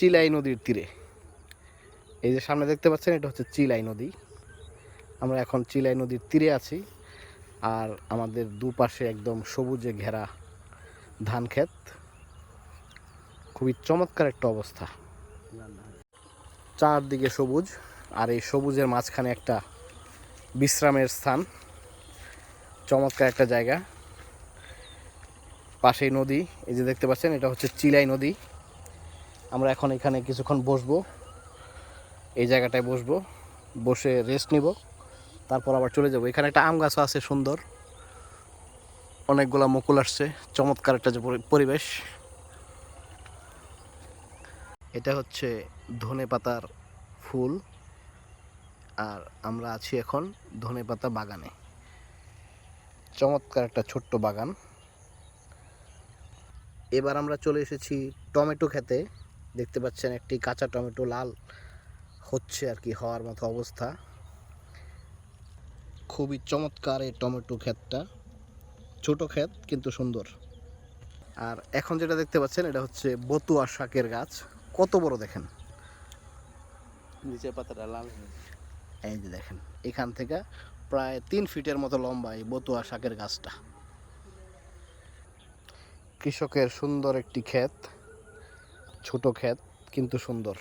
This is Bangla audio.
চিলাই নদীর তীরে। এই যে সামনে দেখতে পাচ্ছেন, এটা হচ্ছে চিলাই নদী। আমরা এখন চিলাই নদীর তীরে আছি। আর আমাদের দুপাশে একদম সবুজে ঘেরা ধান ক্ষেত। খুবই চমৎকার একটা অবস্থা। চারদিকে সবুজ, আর এই সবুজের মাঝখানে একটা বিশ্রামের স্থান। চমৎকার একটা জায়গা। পাশেই নদী, এই যে দেখতে পাচ্ছেন, এটা হচ্ছে চিলাই নদী। আমরা এখন এখানে কিছুক্ষণ বসবো। এই জায়গাটায় বসবো, বসে রেস্ট নিব, তারপর আবার চলে যাব। এখানে একটা আম গাছও আছে সুন্দর। অনেকগুলা মুকুল আসছে, চমৎকার একটা যে পরি- পরিবেশ। এটা হচ্ছে ধনে পাতার ফুল। আর আমরা আছি এখন ধনে পাতা বাগানে। চমৎকার একটা ছোট্ট বাগান। এবার আমরা চলে এসেছি টমেটো খেতে। দেখতে পাচ্ছেন একটি কাঁচা টমেটো লাল হচ্ছে আর কি হওয়ার মতো অবস্থা। খুবই চমৎকার এই টমেটো ক্ষেতটা। ছোট ক্ষেত কিন্তু সুন্দর। আর এখন যেটা দেখতে পাচ্ছেন এটা হচ্ছে বতুয়া শাকের গাছ। কত বড় দেখেন? নিচের পাতাটা লাল এই যে দেখেন এখান থেকে প্রায় তিন ফিটের মতো লম্বা এই বতুয়া শাকের গাছটা। কৃষকের সুন্দর একটি ক্ষেত। ছোট ক্ষেত কিন্তু সুন্দর।